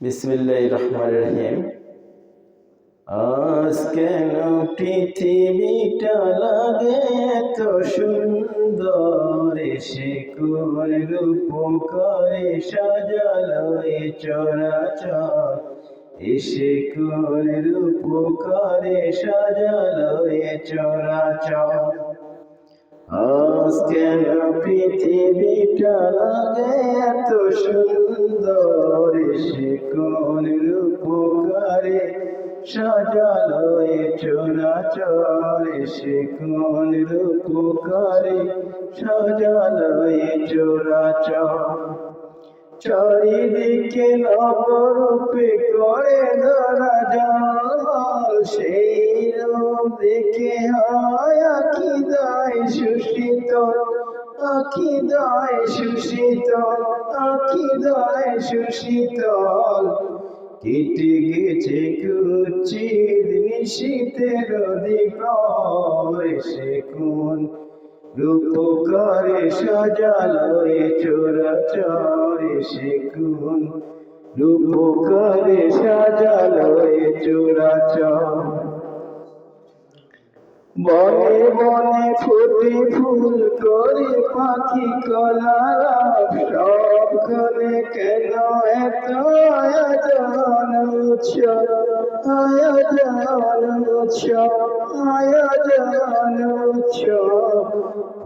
বিসমিল্লাহ রহমান রহিম। আজ কেন পৃথিবীটা লাগে এত সুন্দর সে কোন রূপ করে সাজালো চরাচর। এসে কোন রূপ করে সাজালো চরাচর। আজ কেন পৃথিবীটা লাগে এত সুন্দর সে কোন রূপকারে সাজালো এ চোরাচর সে কোন রূপকারে সাজালো এ চোরাচর চারিদিকে নবরূপে করে ধরা জল, সেই রূপ দেখে হয় আখি দায় সুশীত আখি দায় সুশীতল আখি দায় সুশীতল। কেটে গেছে কুচির নিশীতের দিপর সে কোন রূপকারে সাজালো এ চোরাচরে সে কোন রূপকারে সাজালো এ চোরাচর। বনে বনে ফুটে ফুল করে পাখি কলারা সবখানে কেন এত আয়োজন উৎসব? আয়োজন উৎসব আয়োজন উৎসব।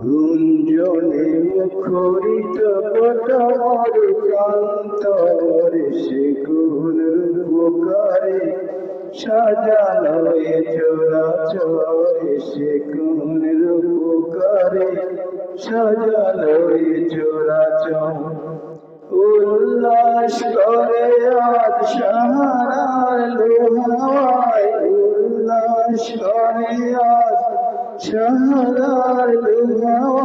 গুঞ্জনে মুখরিত পটমর প্রান্তর সে গুণ রূপকারে সাজালো এ চোরাচরে সে কোন রূপকারে সাজালো এ চোরাচর উল্লাস করে আজ সাহারার লোহায়। উল্লাস করে আজ সাহারার লোহায়।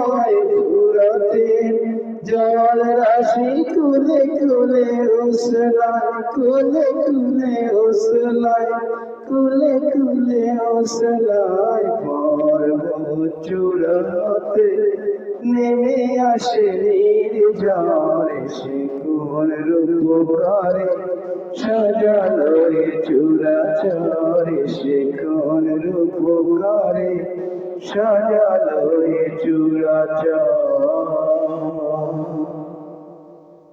জল রাশি কুলে কুলে উসলাই কুলে কুলে উসলাই কুলে কুলে উসলাই পর্বত চূড়াতে নেমে আসে নির্জরে সে কোন রূপকারে সাজালো এ চূড়াচরে সে কোন রূপকারে সাজালো এ চূড়াচর